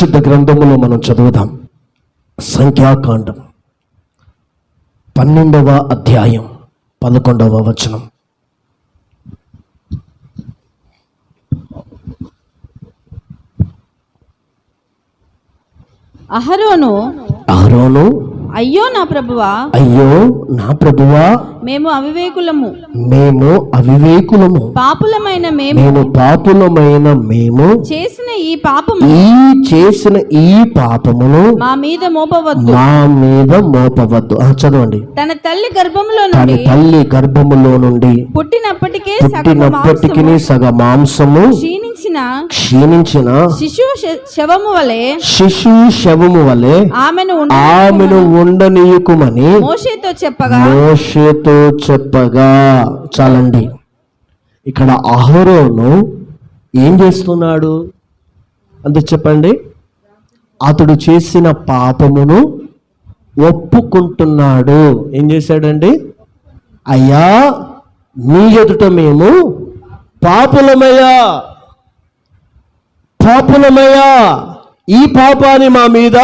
పరిశుద్ధ గ్రంథములో మనం చదువుదాం. సంఖ్యాకాండం. పన్నెండవ అధ్యాయం పదకొండవ వచనం. అహరోను అహరోను అయ్యో నా ప్రభువా. అయ్యో నా ప్రభువా. మేము అవివేకులము. మేము అవివేకులము. పాపులమైన మేము. మేము పాపులమైన మేము. చేసిన ఈ పాపము. ఈ చేసిన ఈ పాపమును మా మీద మోపవద్దు. మా మీద మోపవద్దు. ఆ, చదవండి. తన తల్లి గర్భంలో తన నుండి తల్లి గర్భములో నుండి పుట్టినప్పటికే సగం పుట్టినప్పటికీ మాంసము. సగ మాంసము క్షీణించిన క్షీణించిన శిశువు శవము వలె శిశు శవము వలె ఆమెను ఆమెను ఉండనీయకుమని మోషేతో చెప్పగా? మోషేతో చెప్పగా. చాలండి. ఇక్కడ అహరోను ఏం చేస్తున్నాడు? అంత చెప్పండి. అతడు చేసిన పాపమును ఒప్పుకుంటున్నాడు. ఏం చేశాడండి? అయ్యా మీ ఎదుట మేము పాపులమయ్యా. పాపులమయ్యా. ఈ పాపాన్ని మా మీద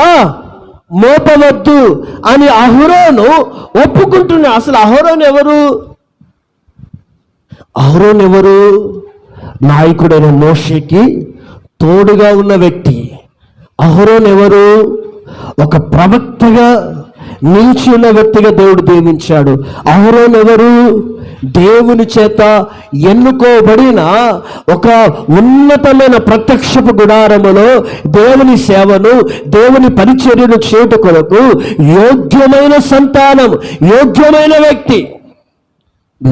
మోపవద్దు అని అహరోను ఒప్పుకుంటున్నా అసలు అహరోన్ ఎవరు? అహరోన్ ఎవరు? నాయకుడైన మోషేకి తోడుగా ఉన్న వ్యక్తి. అహరోన్ ఎవరు? ఒక ప్రవక్తగా నిలిచి ఉన్న వ్యక్తిగా దేవుడు దీవించాడు. అహరోన్ ఎవరు దేవుని చేత ఎన్నుకోబడిన ఒక ఉన్నతమైన ప్రత్యక్షపు గుడారములో దేవుని సేవను దేవుని పరిచర్యను చేట కొరకు యోగ్యమైన సంతానం యోగ్యమైన వ్యక్తి.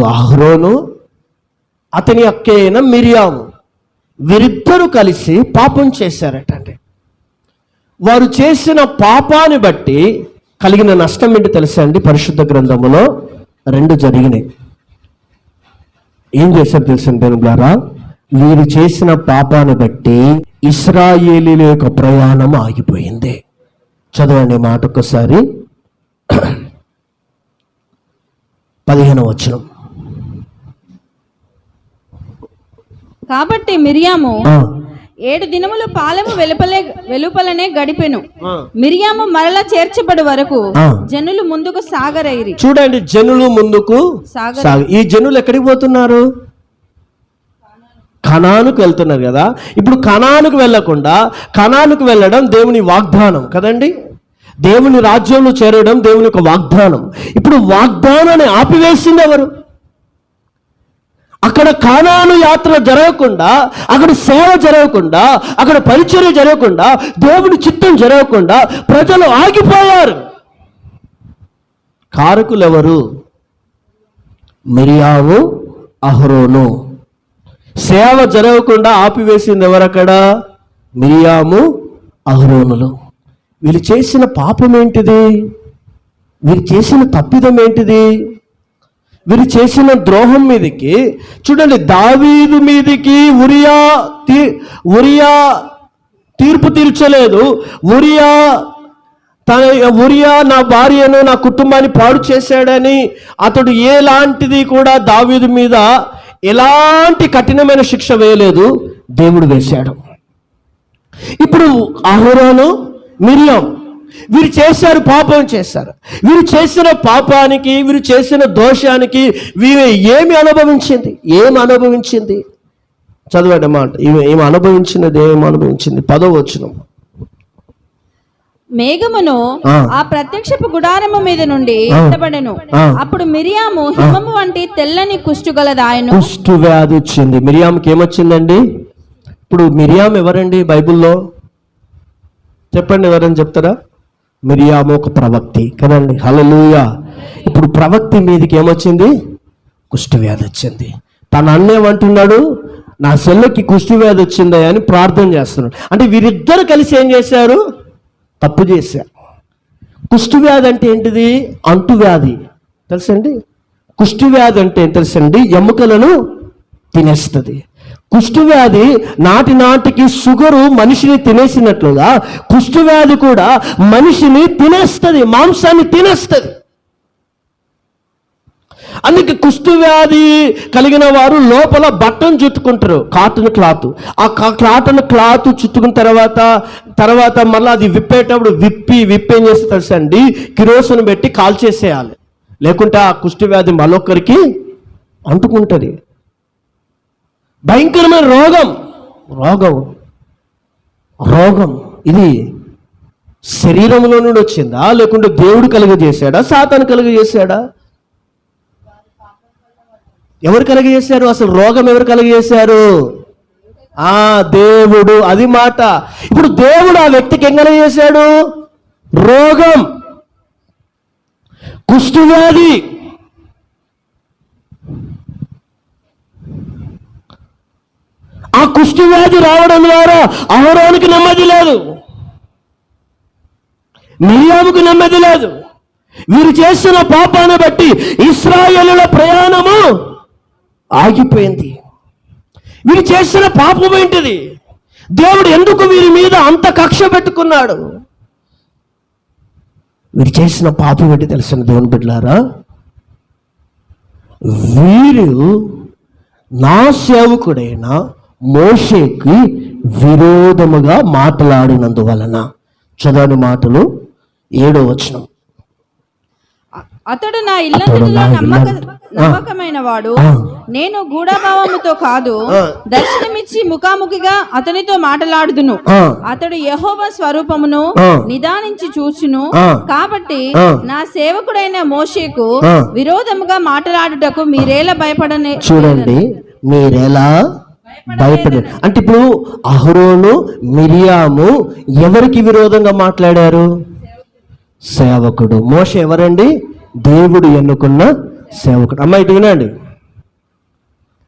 అహరోను అతని అక్కైన మిరియాము వీరిద్దరూ కలిసి పాపం చేశారటండి. వారు చేసిన పాపాన్ని బట్టి కలిగిన నష్టం ఏంటి తెలుసా అండి? పరిశుద్ధ గ్రంథములో రెండు జరిగినాయి. ఏం చేశారు తెలుసండి దేవులారా? వీరు చేసిన పాపాన్ని బట్టి ఇస్రాయేలీల యొక్క ప్రయాణం ఆగిపోయింది. చదవండి మాట ఒక్కసారి. పదిహేను వచనం. కాబట్టి మిరియాము ఏడు దినములు పాలెము వెలుపలే వెలుపలనే గడిపెను. మిరియాము మరలా చేర్చబడి వరకు. జనులు ముందుకు సాగరైరి చూడండి జనులు ముందుకు ఈ జనులు ఎక్కడికి పోతున్నారు? కణానుకు వెళ్తున్నారు కదా. ఇప్పుడు కణానుకు వెళ్ళకుండా కణానుకు వెళ్ళడం దేవుని వాగ్దానం కదండి? దేవుని రాజ్యంలో చేరడం దేవుని యొక్క వాగ్దానం. ఇప్పుడు వాగ్దానాన్ని ఆపివేసింది ఎవరు? అక్కడ కానాను యాత్ర జరగకుండా అక్కడ సేవ జరగకుండా అక్కడ పరిచర్య జరగకుండా దేవుని చిత్తం జరగకుండా ప్రజలు ఆగిపోయారు. కారకులు ఎవరు మిరియావు అహరోను. సేవ జరగకుండా ఆపివేసింది ఎవరక్కడ? మిరియాము అహరోనులు. వీళ్ళు చేసిన పాపం ఏంటిది వీరు చేసిన తప్పిదం ఏంటిది వీరు చేసిన ద్రోహం మీదకి చూడండి దావీదు మీదికి ఉరియా తీ ఉరియా తీర్పు తీర్చలేదు. ఉరియా తన ఉరియా నా భార్యను నా కుటుంబాన్ని పాడు చేశాడని అతడు ఎలాంటిది కూడా దావీదు మీద ఎలాంటి కఠినమైన శిక్ష వేయలేదు. దేవుడు వేశాడు. ఇప్పుడు అహరోను మిరియం వీరు చేశారు పాపం చేశారు. వీరు చేసిన పాపానికి వీరు చేసిన దోషానికి వీరు ఏమి అనుభవించింది? ఏమి అనుభవించింది? చదవండి మాట ఈమె ఏమి అనుభవించినది ఏమి అనుభవించింది? పదో వచ్చిన మేఘమును ఆ. ప్రత్యక్షపు గుడారము మీద నుండి. ఎత్తబడెను. అప్పుడు మిరియాము హిమము వంటి తెల్లని కుష్టుగలదాయను కుష్టు వ్యాధి వచ్చింది. మిరియాంకి ఏమొచ్చిందండి? ఇప్పుడు మిరియాం ఎవరండి బైబిల్లో? చెప్పండి ఎవరని చెప్తారా? మిరియాము ఒక ప్రవక్తి. కదండి హలలుయ ఇప్పుడు ప్రవక్తి మీదకి ఏమొచ్చింది? కుష్ఠవ్యాధి వచ్చింది. తన అన్నేమంటున్నాడు? నా సెల్లకి కుష్ఠవ్యాధి వచ్చిందా అని ప్రార్థన చేస్తున్నాడు. అంటే వీరిద్దరు కలిసి ఏం చేశారు? తప్పు చేశారు. కుష్ఠవ్యాధి అంటే ఏంటిది? అంటువ్యాధి. తెలుసండి? కుష్ఠవ్యాధి అంటే తెలుసండి? ఎముకలను తినేస్తుంది. కుష్టు వ్యాధి నాటి నాటికి షుగరు మనిషిని తినేసినట్లుగా కుష్టు వ్యాధి కూడా మనిషిని తినేస్తుంది మాంసాన్ని తినేస్తుంది. అందుకే కుష్టు వ్యాధి కలిగిన వారు లోపల బట్టను చుట్టుకుంటారు కాటన్ క్లాత్. ఆ కా- కాటన్ క్లాత్ చుట్టుకున్న తర్వాత తర్వాత మళ్ళీ అది విప్పేటప్పుడు విప్పి విప్పేం చేస్తే తెలుసా అండి? పెట్టి కాల్చేసేయాలి. లేకుంటే ఆ కుష్టి వ్యాధి మరొకరికి అంటుకుంటుంది. భయంకరమైన రోగం. రోగం. రోగం. ఇది శరీరంలో నుండి వచ్చిందా? లేకుంటే దేవుడు కలుగజేశాడా? సాతాను కలుగజేశాడా? ఎవరు కలుగజేశారు? అసలు రోగం ఎవరు కలుగజేశారు? ఆ దేవుడు. అది మాట. ఇప్పుడు దేవుడు ఆ వ్యక్తికి ఏం కలుగజేశాడు? రోగం. కుష్ఠవ్యాధి. ఆ కుష్ఠవ్యాధి రావడం ద్వారా అహరోనికి నెమ్మది లేదు. మిరియాముకు నెమ్మది లేదు. వీరు చేస్తున్న పాపాన్ని బట్టి ఇస్రాయేలుల ప్రయాణము ఆగిపోయింది. వీరు చేసిన పాపం ఏంటిది? దేవుడు ఎందుకు వీరి మీద అంత కక్ష పెట్టుకున్నాడు? వీరు చేసిన పాపం ఏంటి తెలిసిన దేవుని బిడ్డలారా? వీరు నా సేవకుడైన మోషేకి విరోధముగా మాట్లాడినందువలన చదవని మాటలు ఏడో వచనం అతడు నా ఇల్లంతటిలో నమ్మక నమ్మకమైన వాడు. నేను గూఢభావముతో కాదు. దర్శనమిచ్చి ముఖాముఖిగా అతనితో మాట్లాడుదును. అతడు యెహోవా స్వరూపమును. నిదానించి చూచును. కాబట్టి. నా సేవకుడైన మోషేకు. విరోధముగా మాట్లాడుటకు మీరేలా భయపడనే చూడండి మీరెలా భయపడ అంటే ఇప్పుడు అహరోను మిరియాము ఎవరికి విరోధంగా మాట్లాడారు? సేవకుడు. మోష ఎవరండి? దేవుడు ఎన్నుకున్న సేవకుడు. అమ్మ ఇటు వినండి.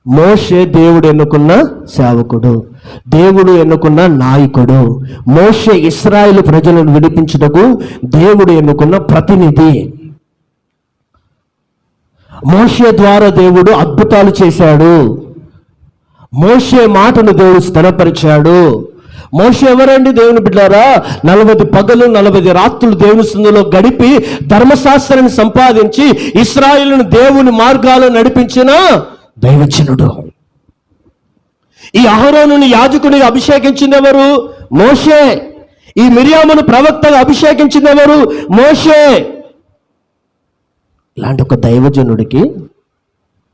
మోషే దేవుడు ఎన్నుకున్న సేవకుడు. దేవుడు ఎన్నుకున్న నాయకుడు. మోషే ఇస్రాయిల్ ప్రజలను విడిపించుటకు దేవుడు ఎన్నుకున్న ప్రతినిధి. మోషే ద్వారా దేవుడు అద్భుతాలు చేశాడు. మోషే మాటను దేవుడు స్థిరపరిచాడు. మోషే ఎవరండి దేవుని బిడ్డారా? నలభై పగలు నలభై రాత్రులు దేవుని సందులో గడిపి ధర్మశాస్త్రాన్ని సంపాదించి ఇస్రాయిల్ను దేవుని మార్గాలు నడిపించిన దైవచనుడు ఈ అహరోనుని యాజకుని అభిషేకించింది ఎవరు? మోషే. ఈ మిరియామును ప్రవక్తగా అభిషేకించింది ఎవరు? మోషే. ఇలాంటి ఒక దైవజనుడికి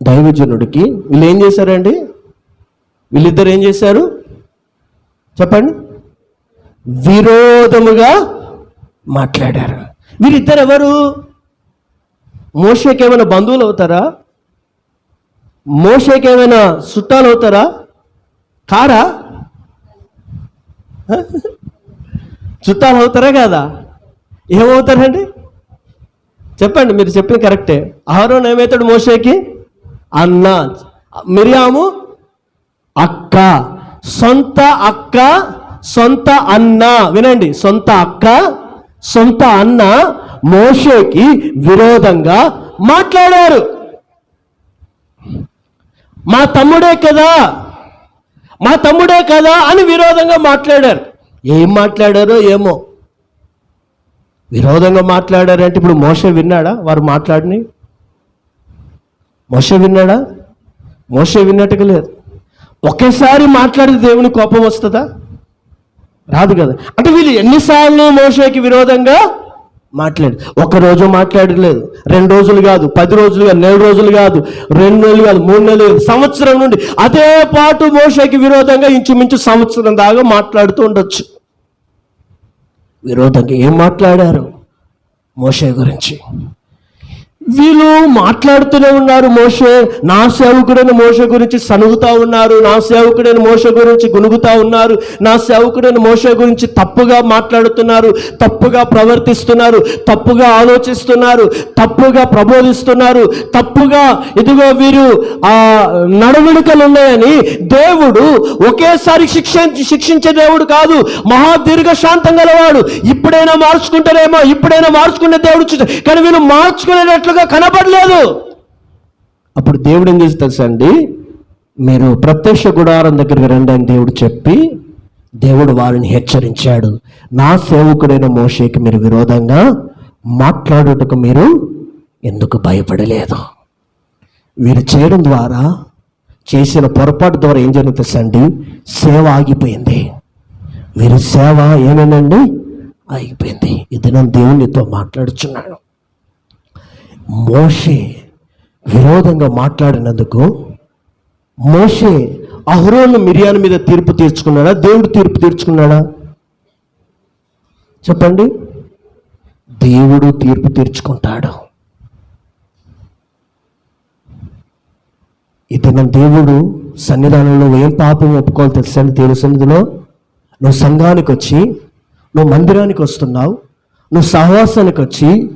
దైవజనుడికి వీళ్ళు ఏం చేశారండి? వీళ్ళిద్దరు ఏం చేశారు? చెప్పండి. విరోధముగా మాట్లాడారు. వీరిద్దరు ఎవరు మోషేకి ఏమైనా బంధువులు అవుతారా? మోషేకి ఏమైనా చుట్టాలు అవుతారా? కారా? చుట్టాలు అవుతారా కాదా? ఏమవుతారండి? చెప్పండి మీరు చెప్పింది కరెక్టే. అహరోన్ ఏమవుతాడు మోషేకి? అన్న మిరియాము అక్క. సొంత అక్క సొంత అన్న. వినండి సొంత అక్క సొంత అన్న మోషేకి విరోధంగా మాట్లాడారు. మా తమ్ముడే కదా మా తమ్ముడే కదా అని విరోధంగా మాట్లాడారు. ఏం మాట్లాడారో ఏమో. విరోధంగా మాట్లాడారంటే ఇప్పుడు మోస విన్నాడా? వారు మాట్లాడిని మోస విన్నాడా? మోస విన్నట్టుగా లేదు. ఒకేసారి మాట్లాడితే దేవుని కోపం వస్తుందా? రాదు కదా. అంటే వీళ్ళు ఎన్నిసార్లు మోషేకి విరోధంగా మాట్లాడు ఒక రోజు మాట్లాడలేదు రెండు రోజులు కాదు పది రోజులు కాదు నెల రోజులు కాదు రెండు నెలలు కాదు మూడు నెలలు కాదు సంవత్సరం నుండి అదే పాటు మోషేకి విరోధంగా ఇంచుమించు సంవత్సరం దాకా మాట్లాడుతూ ఉండొచ్చు. విరోధంగా ఏం మాట్లాడారు? మోషే గురించి. వీళ్ళు మాట్లాడుతూనే ఉన్నారు మోషే. నా సేవకుడైన మోష గురించి సనుగుతా ఉన్నారు. నా సేవకుడైన మోష గురించి గునుగుతా ఉన్నారు. నా సేవకుడైన మోష గురించి తప్పుగా మాట్లాడుతున్నారు. తప్పుగా ప్రవర్తిస్తున్నారు. తప్పుగా ఆలోచిస్తున్నారు. తప్పుగా ప్రబోధిస్తున్నారు. తప్పుగా ఇదిగో వీరు ఆ నడవడికలు ఉన్నాయని దేవుడు ఒకేసారి శిక్ష శిక్షించే దేవుడు కాదు. మహా దీర్ఘ గలవాడు. ఇప్పుడైనా మార్చుకుంటారేమో. ఇప్పుడైనా మార్చుకునే దేవుడు కానీ వీళ్ళు మార్చుకునేటట్లుగా కనపడలేదు అప్పుడు దేవుడు ఏం చేసి తెలుసా అండి? మీరు ప్రత్యక్ష గుడారం దగ్గరికి రండి అని దేవుడు చెప్పి దేవుడు వారిని హెచ్చరించాడు. నా సేవకుడైన మోషేకి మీరు విరోధంగా మాట్లాడుటకు మీరు ఎందుకు భయపడలేదు? వీరు చేయడం ద్వారా చేసిన పొరపాటు ద్వారా ఏం జరుగుతుందండి సేవ ఆగిపోయింది. వీరి సేవ ఏమైందండి ఆగిపోయింది. ఇది నేను దేవునితో మాట్లాడుచున్నాను మోషే విరోధంగా మాట్లాడినందుకు మోషే అహరోను మిరియాల మీద తీర్పు తీర్చుకున్నాడా? దేవుడు తీర్పు తీర్చుకున్నాడా? చెప్పండి. దేవుడు తీర్పు తీర్చుకుంటాడు. ఇతను దేవుడు సన్నిధానంలో ఏం పాపం ఒప్పుకోవాలి తెలుసండి దేవుని సన్నిధిలో? నువ్వు సంఘానికి వచ్చి నువ్వు మందిరానికి వస్తున్నావు నువ్వు సహవాసానికి వచ్చి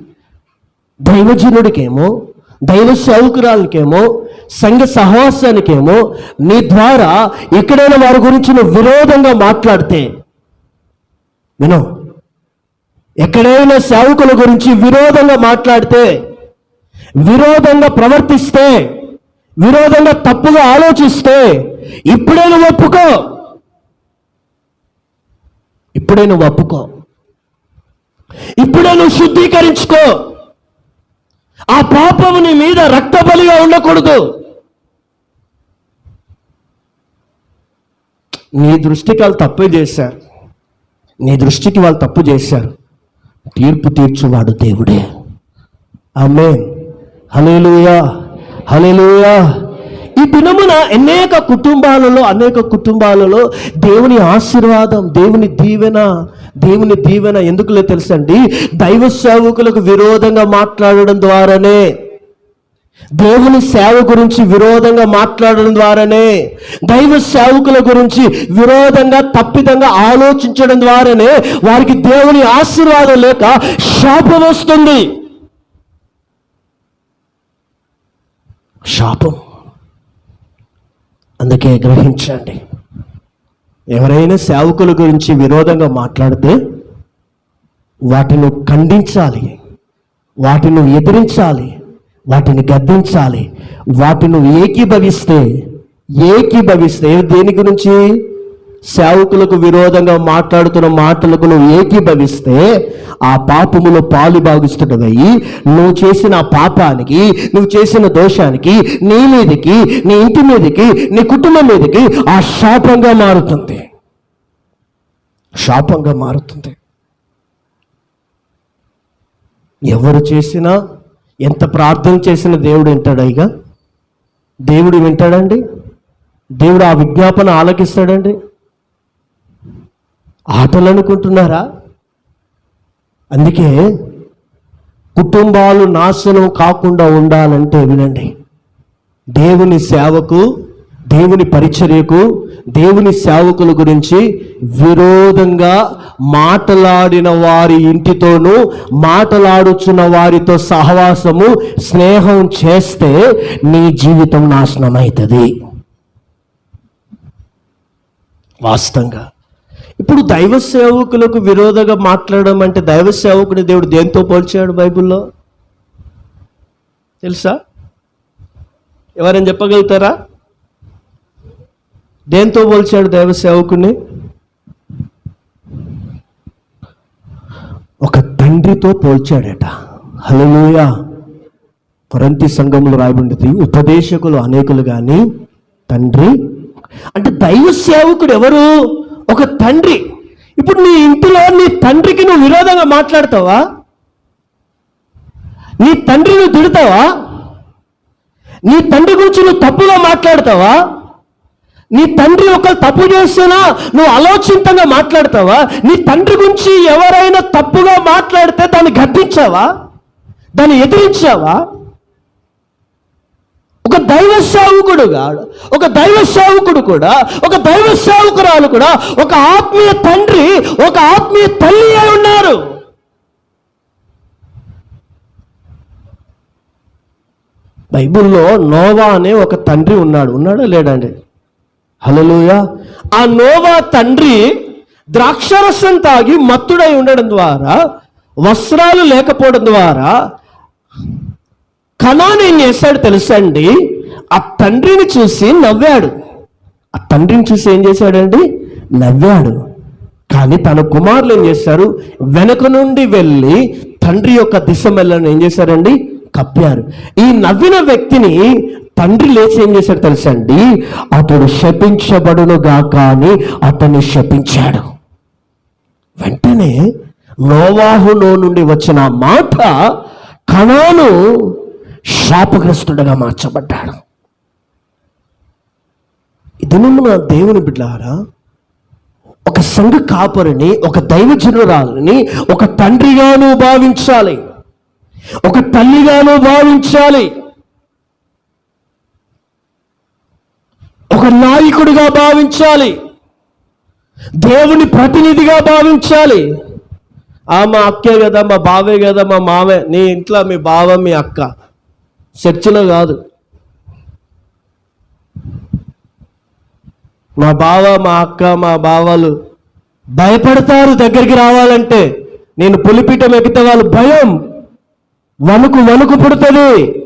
దైవజనుడికేమో దైవ సేవకురాలకేమో సంఘ సహవాసానికేమో నీ ద్వారా ఎక్కడైనా వారి గురించి నువ్వు విరోధంగా మాట్లాడితే వినో. ఎక్కడైనా సేవకుల గురించి విరోధంగా మాట్లాడితే విరోధంగా ప్రవర్తిస్తే విరోధంగా తప్పుగా ఆలోచిస్తే ఇప్పుడే నువ్వు ఒప్పుకో. ఇప్పుడే నువ్వు ఒప్పుకో. ఇప్పుడే నువ్వు శుద్ధీకరించుకో. ఆ పాపము నీ మీద రక్తబలిగా ఉండకూడదు. నీ దృష్టికి వాళ్ళు తప్పు చేశారు. నీ దృష్టికి వాళ్ళు తప్పు చేశారు. తీర్పు తీర్చువాడు దేవుడే. ఆమె హలేలుయా హలేలుయా ఈ దినమున అనేక కుటుంబాలలో అనేక కుటుంబాలలో దేవుని ఆశీర్వాదం దేవుని దీవెన దేవుని దీవెన ఎందుకులే తెలుసండి? దైవ సేవకులకు విరోధంగా మాట్లాడడం ద్వారానే. దేవుని సేవ గురించి విరోధంగా మాట్లాడడం ద్వారానే. దైవ సేవకుల గురించి విరోధంగా తప్పిదంగా ఆలోచించడం ద్వారానే వారికి దేవుని ఆశీర్వాదం లేక శాపం వస్తుంది. శాపం. అందుకే గ్రహించండి. ఎవరైనా సేవకుల గురించి విరోధంగా మాట్లాడితే వాటిని ఖండించాలి. వాటిని ఎదిరించాలి. వాటిని గద్దించాలి. వాటిని ఏకీభవిస్తే ఏకీభవిస్తే దేని గురించి? సేవకులకు విరోధంగా మాట్లాడుతున్న మాటలకు నువ్వు ఏకీభవిస్తే ఆ పాపములో పాలు భాగిస్తుండవయ్యి నువ్వు చేసిన పాపానికి నువ్వు చేసిన దోషానికి నీ మీదకి నీ ఇంటి మీదకి నీ కుటుంబం మీదకి ఆ శాపంగా మారుతుంది. శాపంగా మారుతుంది. ఎవరు చేసినా ఎంత ప్రార్థన చేసిన దేవుడు వింటాడు దేవుడు వింటాడండి? దేవుడు ఆ విజ్ఞాపన ఆలకిస్తాడండి? ఆటలు అనుకుంటున్నారా అందుకే కుటుంబాలు నాశనం కాకుండా ఉండాలంటే వినండి. దేవుని సేవకు దేవుని పరిచర్యకు దేవుని సేవకుల గురించి విరోధంగా మాట్లాడిన వారి ఇంటితోనూ మాట్లాడుచున్న వారితో సహవాసము స్నేహం చేస్తే నీ జీవితం నాశనం అవుతుంది వాస్తవంగా ఇప్పుడు దైవ సేవకులకు విరోధంగా మాట్లాడడం అంటే దైవ సేవకుని దేవుడు దేంతో పోల్చాడు బైబిల్లో? తెలుసా? ఎవరైనా చెప్పగలుగుతారా? దేంతో పోల్చాడు దైవ సేవకుని? ఒక తండ్రితో పోల్చాడట. హలోయా కొరంతి సంఘంలో రాయబడింది ఉపదేశకులు అనేకులు కానీ తండ్రి. అంటే దైవ సేవకుడు ఎవరు? ఒక తండ్రి. ఇప్పుడు నీ ఇంటిలో నీ తండ్రికి నువ్వు విరోధంగా మాట్లాడతావా? నీ తండ్రి నువ్వు తిడతావా? నీ తండ్రి గురించి నువ్వు తప్పుగా మాట్లాడతావా? నీ తండ్రి ఒకరు తప్పు చేస్తున్నా నువ్వు ఆలోచింతంగా మాట్లాడతావా? నీ తండ్రి గురించి ఎవరైనా తప్పుగా మాట్లాడితే దాన్ని గర్తించావా దాన్ని ఎదిరించావా? ఒక దైవ సేవకుడుగా ఒక దైవ సేవకుడు కూడా ఒక దైవ సేవకురాలు కూడా ఒక ఆత్మీయ తండ్రి ఒక ఆత్మీయ తల్లి అయి ఉన్నారు. బైబిల్లో నోవా అనే ఒక తండ్రి ఉన్నాడు. ఉన్నాడా లేడండి హలోయ ఆ నోవా తండ్రి ద్రాక్షరసం తాగి మత్తుడై ఉండడం ద్వారా వస్త్రాలు లేకపోవడం ద్వారా కనాన్ ఏం చేశాడు తెలుసండి? ఆ తండ్రిని చూసి నవ్వాడు. ఆ తండ్రిని చూసి ఏం చేశాడండి? నవ్వాడు. కానీ తన కుమారులు ఏం చేశారు? వెనుక నుండి వెళ్ళి తండ్రి యొక్క దిశ మెల్లని ఏం చేశారండి? కప్పారు. ఈ నవ్విన వ్యక్తిని తండ్రి లేచి ఏం చేశాడు తెలుసండి? అతడు శపించబడునుగా కానీ అతన్ని శపించాడు. వెంటనే నోవాహులో నుండి వచ్చిన మాట కణాను శాపగ్రస్తుడగా మార్చబడ్డాడు. ఇది దేవుని బిడ్డారా ఒక సంఘ కాపరిని ఒక దైవజనురాలని ఒక తండ్రిగాను భావించాలి. ఒక తల్లిగాను భావించాలి. ఒక నాయకుడిగా భావించాలి. దేవుని ప్రతినిధిగా భావించాలి. ఆ మా అక్కే కదా మా బావే కదా మా మావే నీ ఇంట్లో మీ బావ మీ అక్క. చర్చిలో కాదు. మా బావ మా అక్క మా బావలు భయపడతారు దగ్గరికి రావాలంటే. నేను పులిపీఠం ఎక్కితే వాళ్ళు భయం. వణుకు వణుకు పుడుతుంది.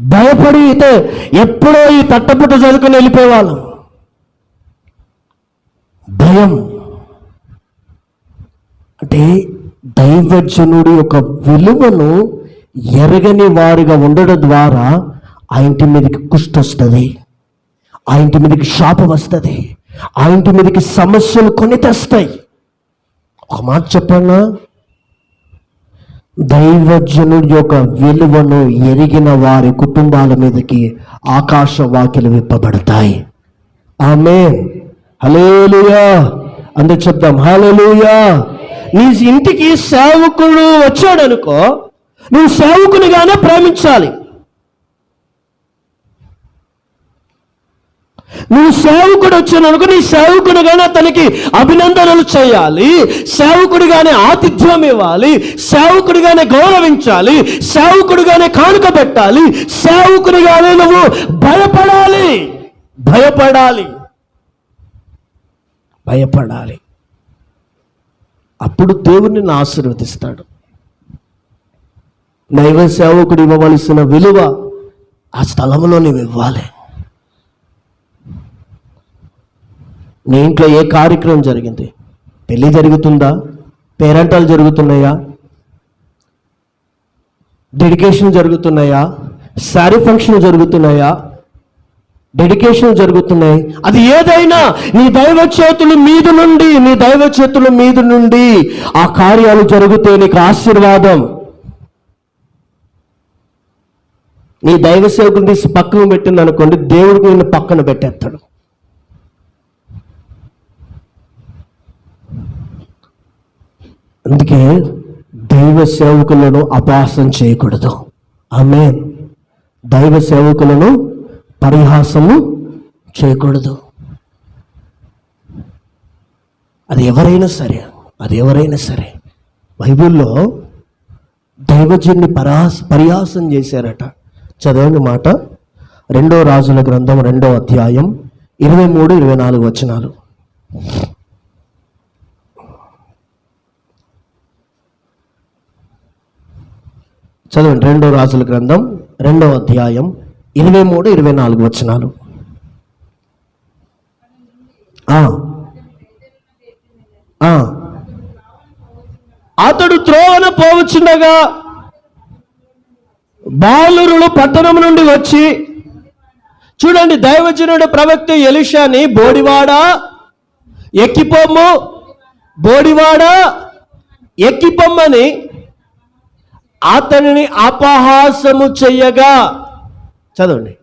భయపడి అయితే ఎప్పుడో ఈ తట్టపుట్ట చదువుకుని వెళ్ళిపోయేవాళ్ళం. భయం. అంటే దైవజనుడి యొక్క విలువను ఎరగని వారిగా ఉండడం ద్వారా ఆ ఇంటి మీదకి కుష్టి వస్తుంది. ఆ ఇంటి మీదకి శాపం వస్తుంది. ఆ ఇంటి మీదకి సమస్యలు కొని తెస్తాయి. ఒక మాట చెప్పన్నా దైవజనుడి యొక్క విలువను ఎరిగిన వారి కుటుంబాల మీదకి ఆకాశ వాకిలు విప్పబడతాయి. ఆమె హలేలుయా అందరు చెప్దాం హలేలుయా నీ ఇంటికి సేవకుడు వచ్చాడనుకో నువ్వు సేవకునిగానే ప్రేమించాలి. నువ్వు సేవకుడు వచ్చిననుకో నీ సేవకుడిగానే అతనికి అభినందనలు చేయాలి. సేవకుడిగానే ఆతిథ్యం ఇవ్వాలి. సేవకుడిగానే గౌరవించాలి. సేవకుడిగానే కానుక పెట్టాలి. సేవకుడిగానే నువ్వు భయపడాలి. భయపడాలి. భయపడాలి. అప్పుడు దేవుడు నిన్ను ఆశీర్వదిస్తాడు. దైవ సేవకుడు ఇవ్వవలసిన విలువ ఆ స్థలంలో నువ్వు ఇవ్వాలి. నీ ఇంట్లో ఏ కార్యక్రమం జరిగింది? పెళ్ళి జరుగుతుందా? పేరెంటాలు జరుగుతున్నాయా? డెడికేషన్ జరుగుతున్నాయా? శారీ ఫంక్షన్ జరుగుతున్నాయా? డెడికేషన్ జరుగుతున్నాయి. అది ఏదైనా నీ దైవ చేతుల మీద నుండి నీ దైవ చేతుల మీద నుండి ఆ కార్యాలు జరిగితే నీకు ఆశీర్వాదం. నీ దైవ సేవకుని తీసి పక్కన పెట్టింది అనుకోండి దేవుడికి నిన్ను పక్కన పెట్టేస్తాడు. అందుకే దైవ సేవకులను అపాసం చేయకూడదు. ఆమె దైవ సేవకులను పరిహాసము చేయకూడదు. అది ఎవరైనా సరే అది ఎవరైనా సరే బైబిల్లో దైవజన్ని పరాస్ పరిహాసం చేశారట. చదవండి మాట. రెండో రాజుల గ్రంథం రెండో అధ్యాయం ఇరవై మూడు ఇరవై నాలుగు వచనాలు. చదవండి రెండో రాజుల గ్రంథం రెండో అధ్యాయం ఇరవై మూడు ఇరవై నాలుగు వచనాలు. అతడు త్రోవన పోవచ్చుండగా బాలురులు పట్టణం నుండి వచ్చి చూడండి దైవజనుడు ప్రవక్త ఎలిషాని బోడివాడ? ఎక్కిపోమ్ము. బోడివాడ? ఎక్కిపోమ్మని అతనిని అపహాసము చెయ్యగా. చదవండి.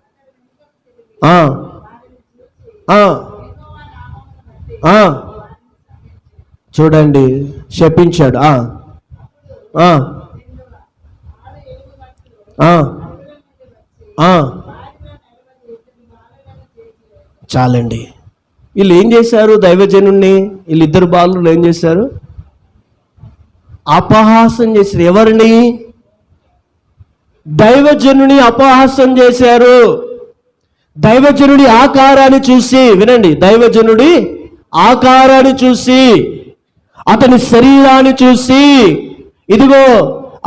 చూడండి శపించాడు. చాలండి. వీళ్ళు ఏం చేశారు దైవజనుణ్ణి? వీళ్ళిద్దరు బాలు ఏం చేశారు? అపహాసం చేశారు. ఎవరిని? దైవజనుని అపహాసం చేశారు. దైవజనుడి ఆకారాన్ని చూసి వినండి దైవజనుడి ఆకారాన్ని చూసి అతని శరీరాన్ని చూసి ఇదిగో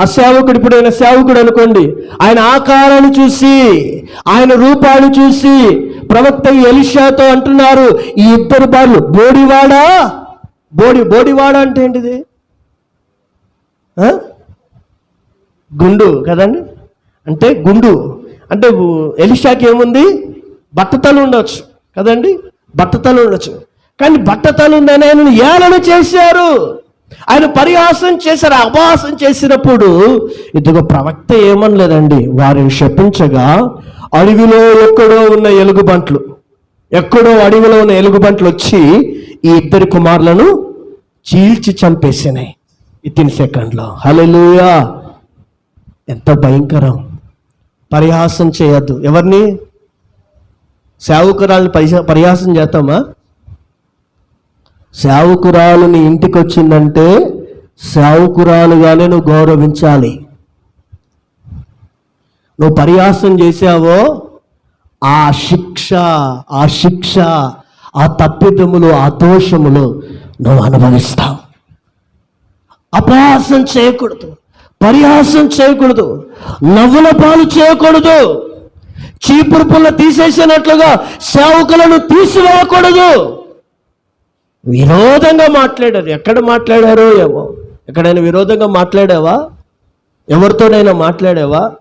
ఆ సేవకుడు ఇప్పుడు ఆయన సేవకుడు అనుకోండి ఆయన ఆకారాన్ని చూసి ఆయన రూపాన్ని చూసి ప్రవక్త ఎలిషాతో అంటున్నారు ఈ ఇద్దరు బాలు బోడివాడా? బోడి బోడివాడా అంటే ఏంటిది? గుండు కదండి. అంటే గుండు. అంటే ఎలిషాకి ఏముంది? బట్టతలు ఉండొచ్చు. కదండి? బట్టతలు ఉండొచ్చు. కానీ బట్టతలు ఉందని ఆయన ఏలన చేశారు. ఆయన పరిహాసం చేశారు అపహాసం చేసినప్పుడు. ఇదిగో ప్రవక్త ఏమనలేదండి వారిని శపించగా అడవిలో ఎక్కడో ఉన్న ఎలుగుబంట్లు ఎక్కడో అడవిలో ఉన్న ఎలుగుబంట్లు వచ్చి ఈ ఇద్దరి కుమారులను చీల్చి చంపేసినాయి. ఇన్ సెకండ్లో. హలో ఎంత భయంకరం! పరిహాసం చేయొద్దు. ఎవరిని? సేవకురాలను పరిహా పరిహాసం చేస్తామా? సేవకురాలు నీ ఇంటికి వచ్చిందంటే సేవకురాలుగానే నువ్వు గౌరవించాలి. నువ్వు పరిహాసం చేసావో ఆ శిక్ష ఆ శిక్ష ఆ తప్పిదములు ఆ దోషములు నువ్వు అనుభవిస్తావు. అపహాసం చేయకూడదు. పరిహాసం చేయకూడదు నవ్వుల పాలు చేయకూడదు చీపురు పుల్ల తీసేసినట్లుగా సేవకులను తీసివేయకూడదు. విరోధంగా మాట్లాడారు. ఎక్కడ మాట్లాడారో ఏమో. ఎక్కడైనా విరోధంగా మాట్లాడావా? ఎవరితోనైనా మాట్లాడావా?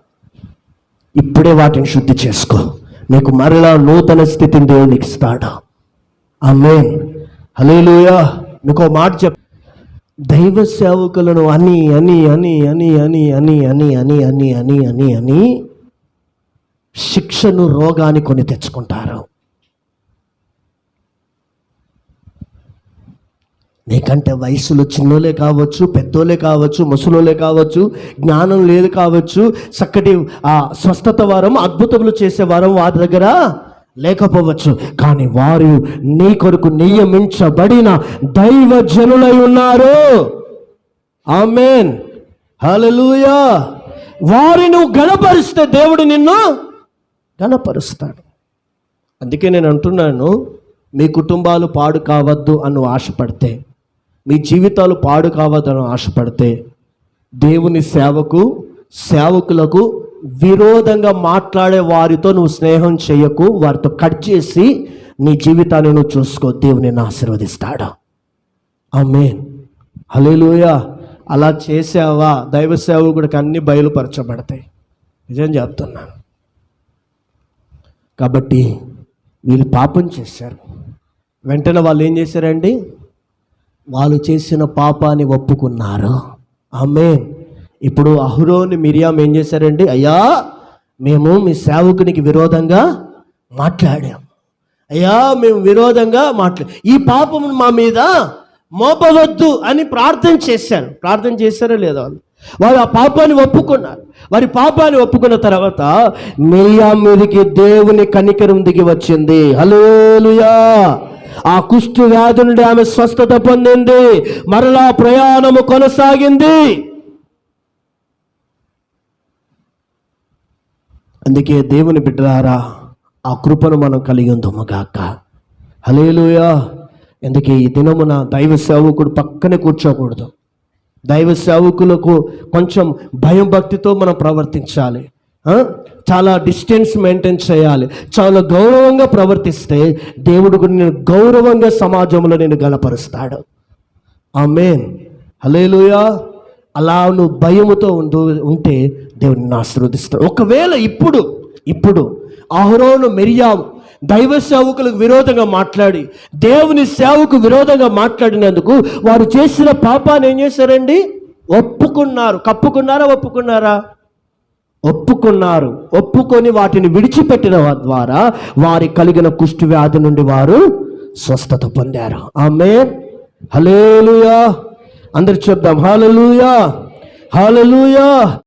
ఇప్పుడే వాటిని శుద్ధి చేసుకో. నీకు మరలా నూతన స్థితిని దేవునికి నీకు ఇస్తాడు. ఆమేన్. హల్లెలూయా. నీకు మాట చెప్ దైవ సేవకులను అని అని అని అని అని అని అని అని అని అని అని అని శిక్షను రోగాన్ని కొని తెచ్చుకుంటారు నీకంటే వయసులో చిన్నోలే కావచ్చు పెద్దోలే కావచ్చు ముసలోలే కావచ్చు జ్ఞానం లేదు కావచ్చు చక్కటి ఆ స్వస్థత వారం అద్భుతములు చేసే వారం వారి దగ్గర లేకపోవచ్చు కానీ వారు నీ కొరకు నియమించబడిన దైవ జనులై ఉన్నారు. ఆమెన్. హలలుయా వారిని నువ్వు గణపరిస్తే దేవుడు నిన్ను గణపరుస్తాడు. అందుకే నేను అంటున్నాను మీ కుటుంబాలు పాడు కావద్దు అని ఆశపడితే మీ జీవితాలు పాడు కావద్దు అని ఆశపడితే దేవుని సేవకు సేవకులకు విరోధంగా మాట్లాడే వారితో నువ్వు స్నేహం చేయకు వారితో కట్ చేసి నీ జీవితాన్ని నువ్వు చూసుకో దేవుని ఆశీర్వదిస్తాడు. అమ్మేన్ హల్లెలూయా. అలా చేసావా? దైవ సేవకుడికి అన్ని బయలుపరచబడతాయి. నిజం చెప్తున్నాను. కాబట్టి వీళ్ళు పాపం చేశారు. వెంటనే వాళ్ళు ఏం చేశారండి? వాళ్ళు చేసిన పాపాన్ని ఒప్పుకున్నారు. ఆమెన్. ఇప్పుడు అహురోని మిరియాం ఏం చేశారండి అయ్యా మేము మీ సేవకునికి విరోధంగా మాట్లాడాం అయ్యా మేము విరోధంగా మాట్లా ఈ పాపం మా మీద మోపవద్దు అని ప్రార్థన చేశారు. ప్రార్థన చేశారా లేదా వాళ్ళు వారు ఆ పాపాన్ని ఒప్పుకున్నారు. వారి పాపాన్ని ఒప్పుకున్న తర్వాత మిరియా మీదకి దేవుని కనికరం దిగి వచ్చింది. హలోలుయా ఆ కుష్టు వ్యాధి నుండి ఆమె స్వస్థత పొందింది. మరలా ప్రయాణము కొనసాగింది. అందుకే దేవుని బిడ్డలారా ఆ కృపను మనం కలిగి ఉందమ్మగాక హలేలుయా అందుకే ఈ దినమున దైవ సేవకుడు పక్కనే కూర్చోకూడదు. దైవ సేవకులకు కొంచెం భయం భక్తితో మనం ప్రవర్తించాలి. చాలా డిస్టెన్స్ మెయింటైన్ చేయాలి. చాలా గౌరవంగా ప్రవర్తిస్తే దేవుడు కూడా నేను గౌరవంగా సమాజంలో నేను గణపరుస్తాడు. ఆమెన్. హలేలుయా అలా నువ్వు భయముతో ఉండు ఉంటే దేవుడిని ఆశీర్వదిస్తాడు. ఒకవేళ ఇప్పుడు ఇప్పుడు అహరోను మెరియాము దైవ సేవకులకు విరోధంగా మాట్లాడి దేవుని సేవకు విరోధంగా మాట్లాడినందుకు వారు చేసిన పాపాన్ని ఏం చేశారండి? ఒప్పుకున్నారు. కప్పుకున్నారా ఒప్పుకున్నారా? ఒప్పుకున్నారు. ఒప్పుకొని వాటిని విడిచిపెట్టిన ద్వారా వారి కలిగిన కుష్టి వ్యాధి నుండి వారు స్వస్థత పొందారు. ఆమె హలేలుయా అందరు చెప్దాం. హాలలుయా. హాలలుయా.